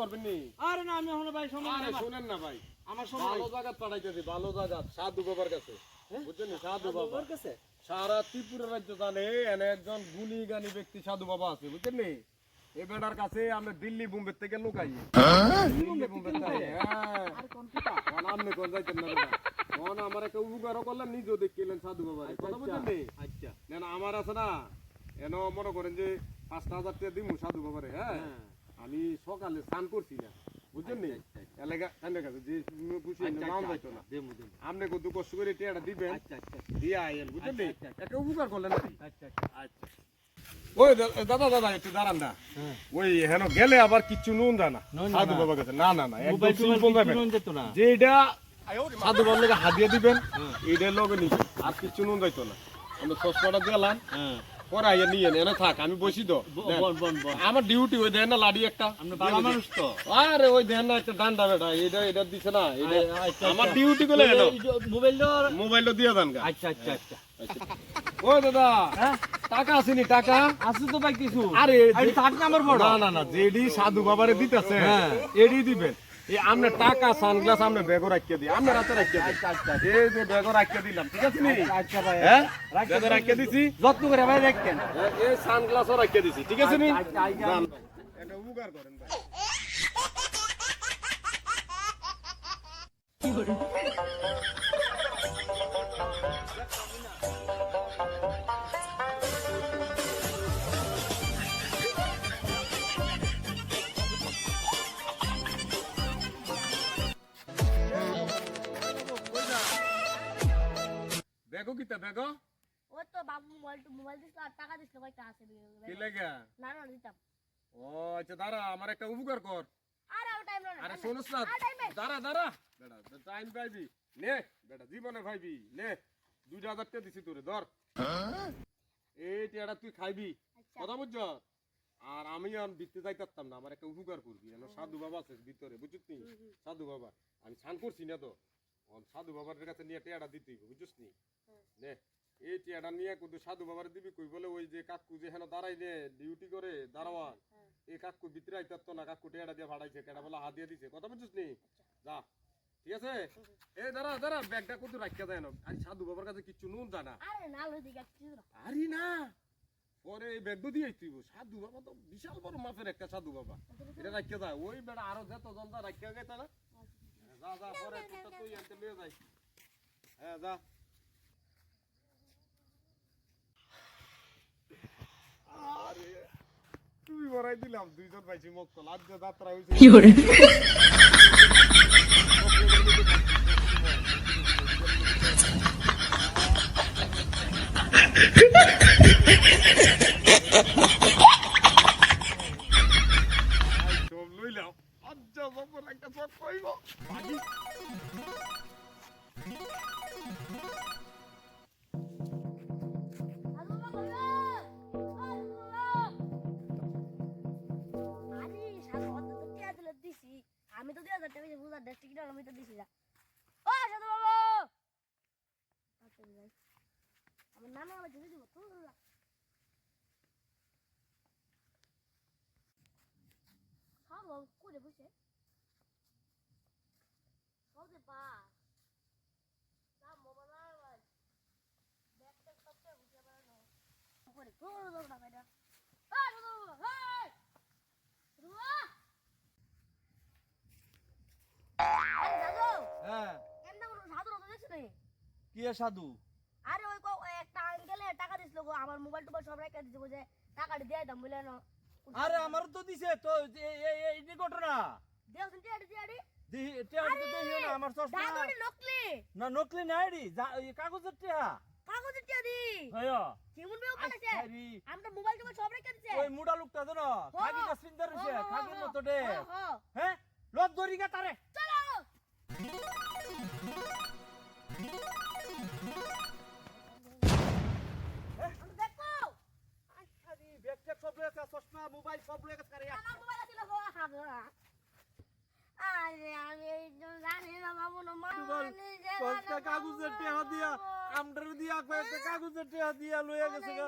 পারবেন নি। আরে না আমি এখন ভাই সময় আরে শুনেন না ভাই। আমার সময় ভালো। জায়গা পাঠাইতেছি ভালো জায়গা। সাধু বাবার কাছে। বুঝছেন সাধু বাবা। কাছে? সারা ত্রিপুরা রাজ্য জানে এনে একজন ব্যক্তি সাধু বাবা আছে বুঝছেন নি? এই বেটার কাছে আমরা দিল্লি বোম্বে থেকে লুকাই দিল্লি বোম্বে থেকে হ্যাঁ। আর কোন পিতা কোন আমনে কোন যাইতেন না কোন আমার একটা উপকারও করলেন নিজেও দেখিলেন সাধু বাবা কথা বুঝছেন আচ্ছা। না আমার আছে না। এন মনে করেন যে পাঁচটা হাজার টাকা দিমু সাধু বাবারে হ্যাঁ? আমি সকালে স্নান করছি না বুঝছেন নি? এলাকা ঠান্ডা কাছে যে খুশি আচ্ছা, নাম আচ্ছা, যাইতো না। দেমু দেমু। আপনি কত কষ্ট করে টিয়াটা দিবেন আচ্ছা আচ্ছা দিয়ে আইয়েন বুঝছেন নি? আচ্ছা, আচ্ছা। একটা উপকার করলেন নাকি? আচ্ছা আচ্ছা আচ্ছা। ওই দাদা দাদা একটু দাঁড়ান না। হ্যাঁ। ওই হেন গেলে আবার কিচ্ছু নুন না। সাধু। বাবার কাছে। না না একদম সিম্পল যাবেন যেটা সাধু বাবার লোকে হাতিয়ে দিবেন হ্যাঁ। এইটার লগে নিবেন। আর কিচ্ছু নুন যাইতো না। আমি চশমাটা দিলাম পরে নিয়ে এনে থাক আমি বসি তো। দেন। বল বল বল। আমার ডিউটি ওই দেন না লাডি একটা। মানুষ তো। আরে ওই দেন না একটা ডান্ডা বেটা এটা এটা দিছে না আচ্ছা, আমার আচ্ছা। ডিউটি গুলো এলো। মোবাইল মোবাইলটা দিয়ে দেন আচ্ছা আচ্ছা আচ্ছা। ওই দাদা হ্যাঁ? টাকা আসেনি টাকা? আছে তো ভাই কিছু। আরে থাক না আমার বড়। না না না যেডি সাধু বাবারে দিতেছে। হ্যাঁ। এডি দিবেন। এই আমনে টাকা সানগ্লাস আমনে ব্যাগও রাখিয়ে দিই। আমরা রাতে রাখিয়ে দিই। এই যে ব্যাগও রাখিয়ে দিলাম ঠিক আছে নি? আচ্ছা ভাই হ্যাঁ? রাখিয়ে ব্যাগে রাখিয়ে দিছি। যত্ন করে ভাই দেখেন এ- এই সানগ্লাসও রাখিয়ে দিছি ঠিক আছে নি? আচ্ছা, আচ্ছা, যান। এটা উপকার করেন ভাই ব্যাগও কিতা ব্যাগও? ও তো বাবু মোবাইল মোবাইল দিছিল আর টাকা দিছিল কয়টা আছে কি লাগে? না না দিতাম। ও আচ্ছা দাঁড়া আমার একটা উপকার কর। আর আর টাইম না আরে শোনস না। দাঁড়া দাঁড়া। বেটা টাইম পাইবি। নে বেটা জীবনে ভাইবি নে দুই হাজার টাকা দিছি তোরে ধর। এই টিয়াটা তুই খাইবি। আচ্ছা। কথা বুঝছ? আর আমি আর বিতে যাইতাম না আমার একটা উপকার করবি। এনো সাধু বাবা আছে ভিতরে বুঝছিস নি? সাধু বাবা। আমি স্নান করছি না তো। সাধু বাবার কাছে নিয়ে টিয়াটা দিতেই বুঝছিস নে? টিয়াটা নিয়ে কিন্তু সাধু বাবার দিবি কই বলে ওই যে কাকু যে হেন দাঁড়াই নে ডিউটি করে দাঁড়াওয়ান এই কাকু ভিতরে আইতার তো না কাকু টিয়াটা দিয়ে ভাড়াইছে কেটা বলে হাত দিয়ে দিছে। কথা বুঝছিস নি? যা ঠিক আছে? এই দাঁড়া দাঁড়া ব্যাগটা কত রাখিয়া দেয় না। আর সাধু বাবার কাছে কিচ্ছু নুন জানা আরে না পরে এই ব্যাগ দিয়ে তুই সাধু বাবা তো বিশাল বড় মাপের একটা সাধু বাবা। এটা রাখিয়া দেয় ওই বেড়া আরও যত জনতা রাখিয়া গেছে না। যা যা পরে তুই আনতে নিয়ে যাই। হ্যাঁ যা আরে তুই বড়াই দিলাম দুইজন পাইছি মক্কল। আজ যে যাত্রা হয়েছে দিছি। আমি তো 2000 টাকা দিয়ে বুঝা দেশ টিকিট আমি তো দিছি না ও, সাধু বাবু! আচ্ছা আমার নামে আমার দিব করে না মোবাইল ব্যাগটা সবটা বুঝতে পারে না করে তোর ভাইটা এই সাধু বাবু এই সাধু বাবু আরে সাধু হ্যাঁ এমন কোনো সাধু রত দেখছ নাকি কি সাধু? আরে ওই একটা আঙ্কেলে টাকা দিছিল গো আমার মোবাইল টোবাইল সব রেখে দিছে গো যে টাকাটা দিয়ে দাম বলে না আরে আমার তো দিছে তো এই ঘটনা দেখছেন টিয়াড়ি টিয়াড়ি আমার চশমা। নকলি। না নকলি নাই রে কাগজের টিয়া। কাগজের টিয়া দি। হয় কেমন বেও কাটাছে আমরা মোবাইল টোবাইল সব রেখে দিছে। ওই মুডা লোকটা তো না খাগি না সুন্দর হইছে খাগির মতো হ্যাঁ, সব রয়েছে কারে আমার মোবাইল ছিল গো হাবো আরে আমি এই জন্য জানি না বাবু না মা কয়েকটা কাগজের টেহা দিয়া আমটার দিয়া কয়েকটা কাগজের টিয়া দিয়া লইয়া গেছে গা।